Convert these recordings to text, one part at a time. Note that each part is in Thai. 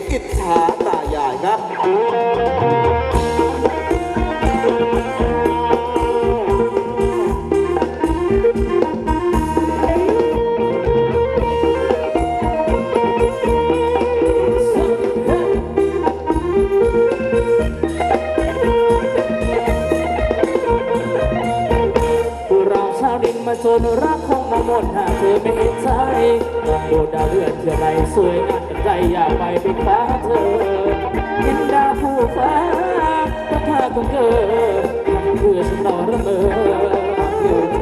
งอิจฉาตายายครับเราชาวดินมาชนร คนหาคือไม่เห็นใจโดดดาวเรือนเธอไรสวยงามจังใจอยากไปไปคว้าเธอยินดาวผู้ฟ้าพระธาตุของเธอคือฉันนอนระเมอ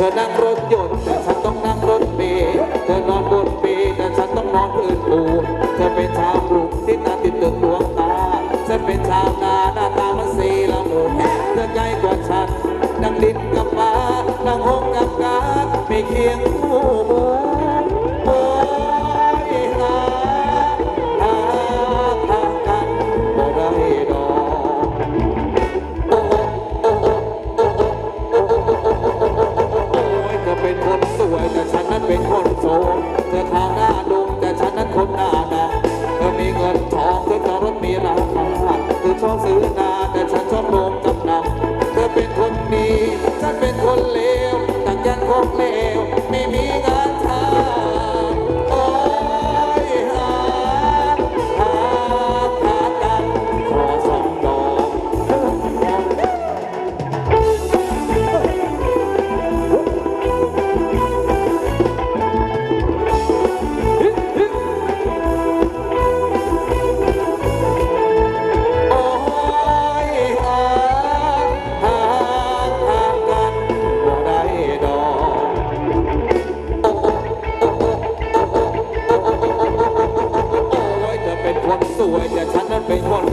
ธอนั่งรถยนต์แต่ฉันต้องนั่งรถเมล์เธอนอนบนเปแต่ฉันต้องนอนพื้นปู ชอมรมกับนันเธอเป็นคนดีฉันเป็นคนเลวต่างกันคงเลวไม่มี 被暴。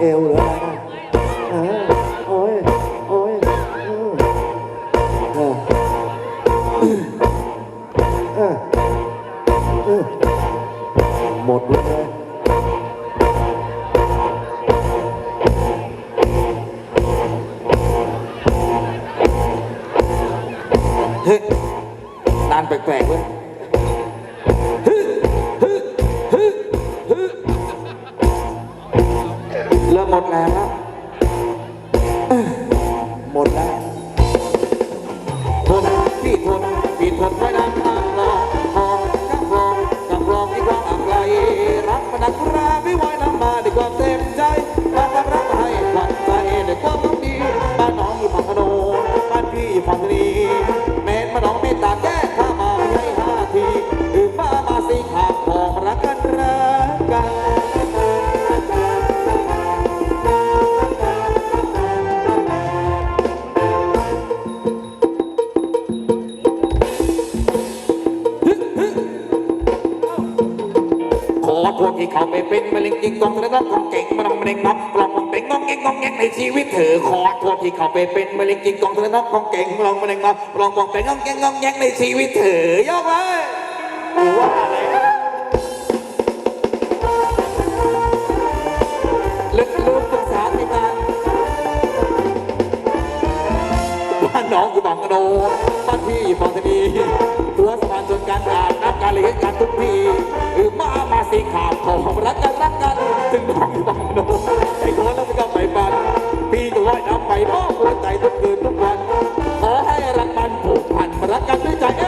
eu amo. รักพนักราไม่ไหวน้ำ ในชีวิตเธอขอพวกที่เขาไปเป็นมะเร็งจริงกองแล้วกองเก่งลองมะเร็งนับกลองมองเป่งองแงงงองแงงในชีวิตเธอยกไว้ลึกลืมปรึกษาทีมงานบ้านน้องอยู่บางกระโดบ้านพี่อยู่บางทนีตัวสะพานชนกันอาบน้ำการเลี้ยงกันทุกปีหรือมามาสีขาบของรักกันรักกันถึงน้องอยู่บางกระโดไอ้คนนั้นก็ไม่ก็ ว่ายน้ำไปมอบหัวใจทุกคืนทุกวัน ขอให้รักมันผูกพันมารักกันด้วยใจ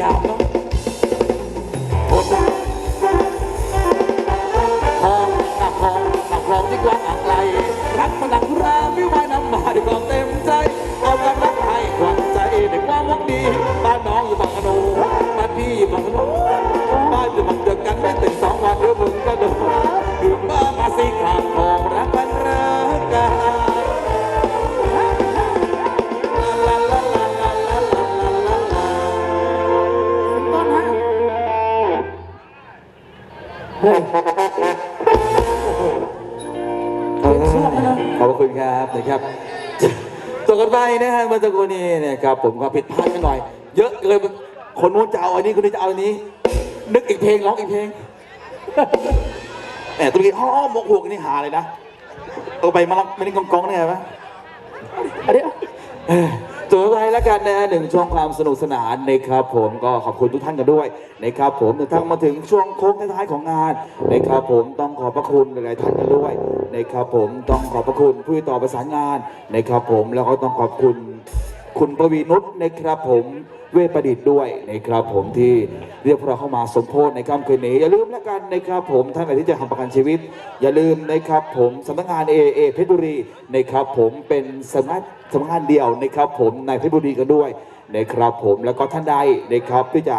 ายามเนาะ เมื่อสักครู่นี้นะครับผมก็ผิดพลาดกันหน่อย เยอะเลยคนนู้นจะเอาอันนี้คนนี้จะเอาอันนี้ นึกอีกเพลงร้องอีกเพลงแหมตรงนี้อ้อหมกหวกนี่หาเลยนะเอาไปมาลังไม่ได้กองกองๆเนี่ยไหมอันนี้ตัวไปแล้วกันนะฮะหนึ่งช่วงความสนุกสนานนะครับผมก็ขอบคุณทุกท่านกันด้วยนะครับผมจนทั้งมาถึงช่วงโค้งท้ายๆของงานนะครับผมต้องขอบพระคุณหลายๆท่านกันด้วยนะครับผมต้องขอบพระคุณผู้ติดต่อประสานงานนะครับผมแล้วก็ต้องขอบคุณ คุณปวีนุชนะครับผมเวทประดิษฐ์ด้วยนะครับผมที่เรียกพวกเราเข้ามาสมโพธในค่ำคืนนี้ อย่าลืมแล้วกันนะครับผมท่านไหนที่จะทำประกันชีวิต อย่าลืมนะครับผมสำนักงานเอเอเพชรบุรีนะครับผมเป็นสำนักสำนักงานเดียวนะครับผมในเพชรบุรีกันด้วยนะครับผมแล้วก็ท่านใดนะครับที่จะ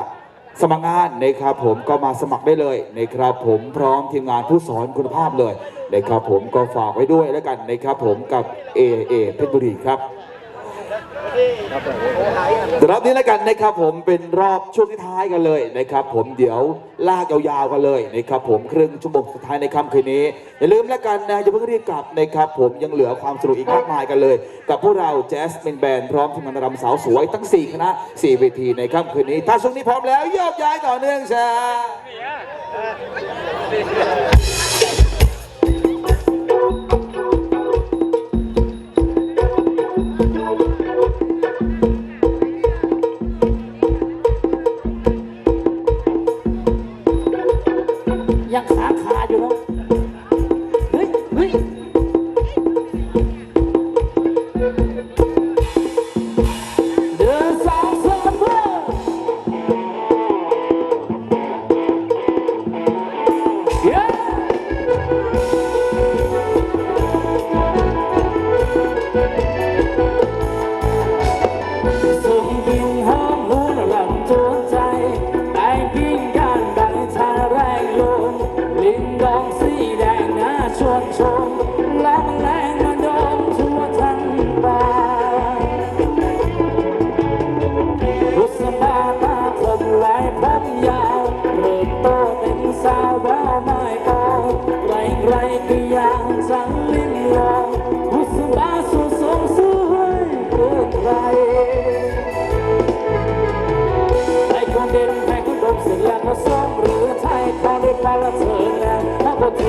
สมัครงานนะครับผมก็มาสมัครได้เลยนะครับผมพร้อมทีมงานผู้สอนคุณภาพเลยนะครับผมก็ฝากไว้ด้วยแล้วกันนะครับผมกับเอเอเพชรบุรีครับ รอบนี้แล้วกันนะครับผมเป็นรอบช่วงท้ายกันเลยนะครับผมเดี๋ยวลากยาวๆกันเลยนะครับผมครึ่งชั่วโมงสุดท้ายในค่ำคืนนี้อย่าลืมแล้วกันนะอย่าเพิ่งรีบกลับนะครับผมยังเหลือความสนุกอีกมากมายกันเลย กับพวกเราแจ๊สเป็นแบนด์พร้อมทีมงานรำสาวสวยทั้ง 4 คณะ4เวทีในค่ำคืนนี้ ถ้าช่วงนี้พร้อมแล้วโยกย้ายต่อเนื่องชา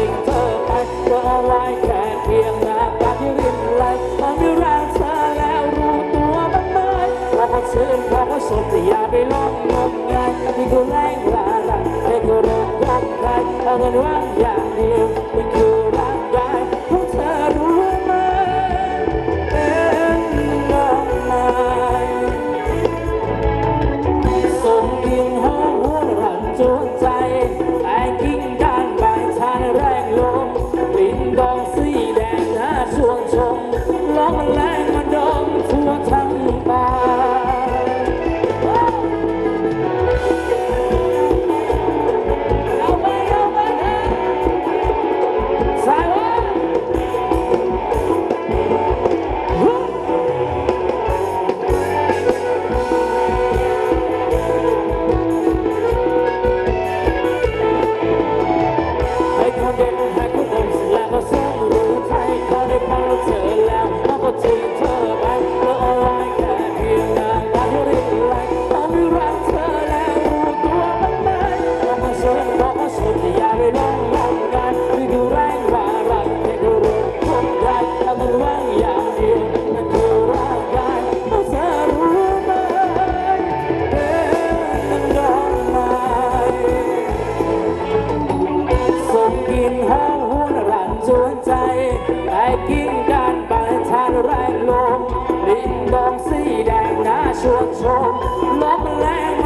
ทิ้งเธอไปก็อะไรแค่เพียงน้ำตาที่รินไหลมันไม่แรงเธอแล้วรู้ตัวบ้างไหมพอมันซึ้งพอมันสดอยาไปลองงมงายนี่ก็แรงว่าอะไม่ก็รักกันใคเอาเงินว่งอย่างเดียว สวนใจไอ้กิ้งด้านบานทานแรงลม ดินดองสีแดงน่าชวนชมลบแรง